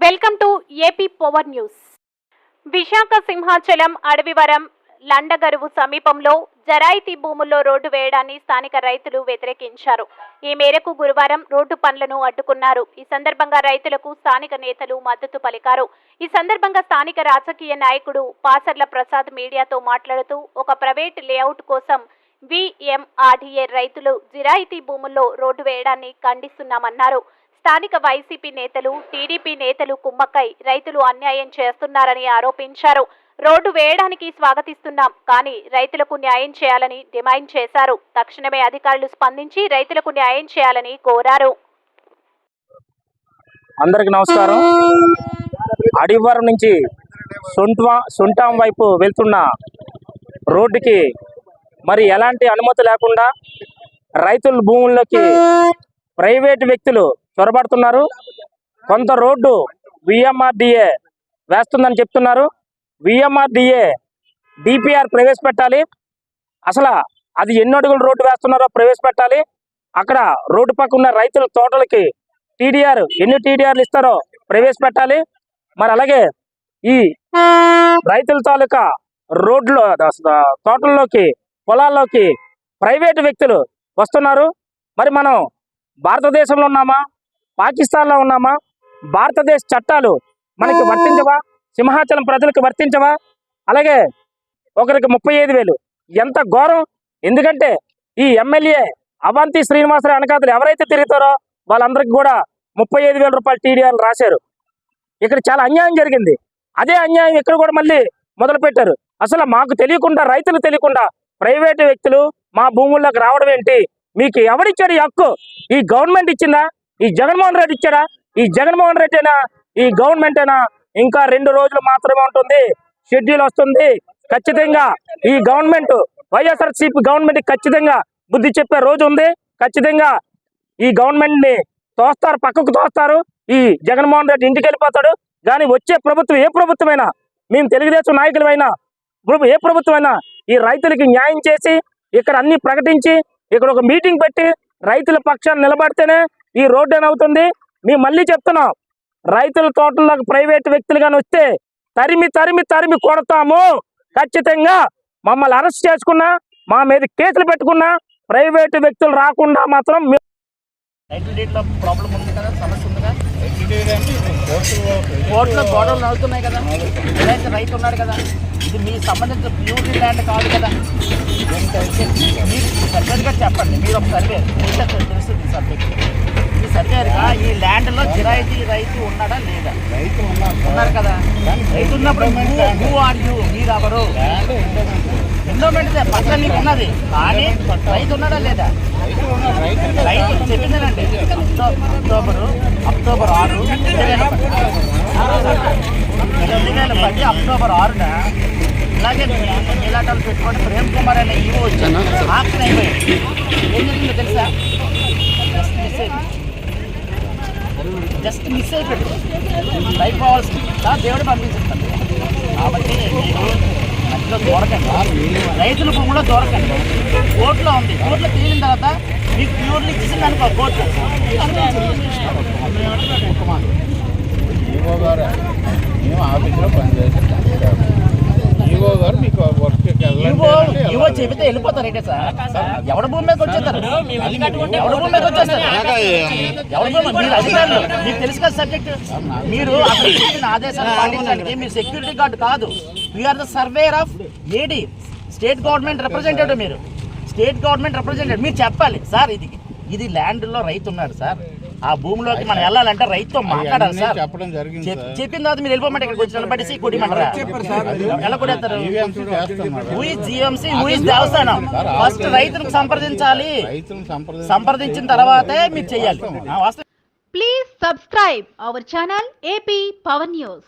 Welcome to AP power news Visakha Simhachalam Adavivaram Landagaruvu సమీపంలో జరాయితీ భూముల్లో రోడ్డు వేయడాన్ని స్థానిక రైతులు వ్యతిరేకించారు. ఈ మేరకు గురువారం రోడ్డు పనులను అడ్డుకున్నారు. ఈ సందర్భంగా రైతులకు స్థానిక నేతలు మద్దతు పలికారు. ఈ సందర్భంగా స్థానిక రాజకీయ నాయకుడు పాసర్ల ప్రసాద్ మీడియాతో మాట్లాడుతూ ఒక ప్రైవేట్ లేఅవుట్ కోసం విఎంఆర్డీఏ రైతులు జిరాయితీ భూముల్లో రోడ్డు వేయడాన్ని ఖండిస్తున్నామన్నారు. స్థానిక వైసీపీ నేతలు టీడీపీ నేతలు కుమ్మక్కై రైతులు అన్యాయం చేస్తున్నారని ఆరోపించారు. రోడ్డు వేయడానికి స్వాగతిస్తున్నాం కానీ రైతులకు న్యాయం చేయాలని డిమాండ్ చేశారు. తక్షణమే అధికారులు స్పందించి రైతులకు న్యాయం చేయాలని కోరారు. అందరికి నమస్కారం. అడివారం నుంచి సొంట సొంటాం వైపు వెళ్తున్న రోడ్డుకి మరి ఎలాంటి అనుమతి లేకుండా రైతుల భూముల్లోకి ప్రైవేట్ వ్యక్తులు చొరబడుతున్నారు. కొంత రోడ్డు విఎంఆర్డిఏ వేస్తుందని చెప్తున్నారు. విఎంఆర్డిఏ డిపిఆర్ ప్రవేశపెట్టాలి. అసలు అది ఎన్ని అడుగుల రోడ్డు వేస్తున్నారో ప్రవేశపెట్టాలి. అక్కడ రోడ్డు పక్క ఉన్న రైతుల తోటలకి టీడీఆర్ ఎన్ని టీడీఆర్లు ఇస్తారో ప్రవేశపెట్టాలి. మరి అలాగే ఈ రైతుల తాలూకా రోడ్లో తోటల్లోకి పొలాల్లోకి ప్రైవేటు వ్యక్తులు వస్తున్నారు. మరి మనం భారతదేశంలో ఉన్నామా? పాకిస్తాన్లో ఉన్నామా? భారతదేశ చట్టాలు మనకి వర్తించవా? సింహాచలం ప్రజలకు వర్తించవా? అలాగే ఒకరికి ముప్పై ఐదు వేలు. ఎంత ఘోరం! ఎందుకంటే ఈ ఎమ్మెల్యే అవంతి శ్రీనివాసరావు అనకాతలు ఎవరైతే తిరుగుతారో వాళ్ళందరికీ కూడా ముప్పై ఐదు వేల రూపాయలు టీడీఆర్ రాశారు. ఇక్కడ చాలా అన్యాయం జరిగింది. అదే అన్యాయం ఇక్కడ కూడా మళ్ళీ మొదలు పెట్టారు అసలు మాకు తెలియకుండా రైతులు తెలియకుండా ప్రైవేటు వ్యక్తులు మా భూముల్లోకి రావడం ఏంటి? మీకు ఎవరిచ్చాడు ఈ హక్కు? ఈ గవర్నమెంట్ ఇచ్చిందా? ఈ జగన్మోహన్ రెడ్డి ఇచ్చాడా? ఈ జగన్మోహన్ రెడ్డి అయినా ఈ గవర్నమెంట్ అయినా ఇంకా రెండు రోజులు మాత్రమే ఉంటుంది. షెడ్యూల్ వస్తుంది. ఖచ్చితంగా ఈ గవర్నమెంట్ వైఎస్ఆర్సీపీ గవర్నమెంట్ ఖచ్చితంగా బుద్ధి చెప్పే రోజు ఉంది. ఖచ్చితంగా ఈ గవర్నమెంట్ని తోస్తారు పక్కకు తోస్తారు. ఈ జగన్మోహన్ రెడ్డి ఇంటికి వెళ్ళిపోతాడు. కానీ వచ్చే ప్రభుత్వం ఏ ప్రభుత్వమైనా మేము తెలుగుదేశం నాయకులమైనా ఏ ప్రభుత్వమైనా ఈ రైతులకి న్యాయం చేసి ఇక్కడ అన్ని ప్రకటించి ఇక్కడ ఒక మీటింగ్ పెట్టి రైతుల పక్షాన్ని నిలబడితేనే ఈ రోడ్డు అని అవుతుంది మేము మళ్ళీ చెప్తున్నాం. రైతుల తోటల్లోకి ప్రైవేట్ వ్యక్తులు కానీ వస్తే తరిమి తరిమి తరిమి కొడతాము. ఖచ్చితంగా మమ్మల్ని అరెస్ట్ చేసుకున్నా మా మీద కేసులు పెట్టుకున్నా ప్రైవేటు వ్యక్తులు రాకుండా మాత్రం ప్రాబ్లం ఉంది కదా సమస్య ఉంది కదా? కోర్టులో గొడవలు అవుతున్నాయి కదా. ఎవరైతే రైతు ఉన్నాడు కదా ఇది మీ సంబంధించిన ప్యూరిటీ ల్యాండ్ కాదు కదా. మీరు సర్వేగా చెప్పండి మీరు ఒక సర్వే ఉంటే సబ్జెక్ట్ ఈ సర్వేగా ఈ ల్యాండ్లో జిరాయితీ రైతు ఉన్నాడా లేదా? ఉన్నారు కదా. రైతు ఉన్నప్పుడు హూ ఆర్ యూ మీరు ఎవరు? ఎండోమెంట్ పక్కన నీకు ఉన్నది. కానీ రైతు ఉన్నాడా లేదా? రైతు చెప్పిందేనండి. అక్టోబర్ అక్టోబర్ ఆరు. రెండు వేల పది. అక్టోబర్ ఆరున ఇలాగే నీలాటాలు పెట్టుకొని ప్రేమ్ కుమార్ అనే ఈవో వచ్చాను ఆక్షన్ అయిపోయింది ఏం జరిగిందో తెలుసా జస్ట్ మిస్ అయింది జస్ట్ మిస్ అయిపోయింది. లైఫ్ కావాల్సింది ఆ దేవుడు పంపించేస్తాను కాబట్టి మధ్యలో దొరకండి. రైతుల భూమిలో దూరకండి. కోర్టులో ఉంది. కోర్టులో తేలిన తర్వాత మీకు ప్యూర్లు ఇచ్చేసింది అనుకో కోర్టు ఈవో గారు మేము ఆఫీస్లో పనిచేస్తాం. ఈవో గారు మీకు చెబితే వెళ్ళిపోతారు ఏంటి సార్? ఎవడ భూమి మీదకి వచ్చేస్తారు? ఎవడ భూమి మీదకి వచ్చేస్తారు? ఎవడ భూమి? మీరు అధికారులు. మీకు తెలుసు కదా సబ్జెక్ట్ మీరు అక్కడ చెప్పిన ఆదేశాలు పాటించడానికి మీరు సెక్యూరిటీ గార్డ్ కాదు. వీఆర్ ద సర్వేయర్ ఆఫ్ ఏడి స్టేట్ గవర్నమెంట్ రిప్రజెంటేటివ్ మీరు. స్టేట్ గవర్నమెంట్ రిప్రజెంటేటివ్ మీరు చెప్పాలి. సార్ ఇది ఇది ల్యాండ్లో రైతు ఉన్నాడు సార్. ఆ భూమిలోకి మనం వెళ్ళాలంటే రైతుతో మాట్లాడాలి సార్. చెప్పడం జరిగింది చెప్పిన తర్వాత మీరు వెళ్ళిపోమంటే ఇక్కడికి వచ్చి నిలబడేసి కొట్టిమంటారా ఎలా కొడేస్తారు? జిఎంసి దేవస్థానం. ఫస్ట్ రైతులకు సంప్రదించాలి. సంప్రదించిన తర్వాతే మీరు వాస్తవం. Please subscribe our channel AP Power News.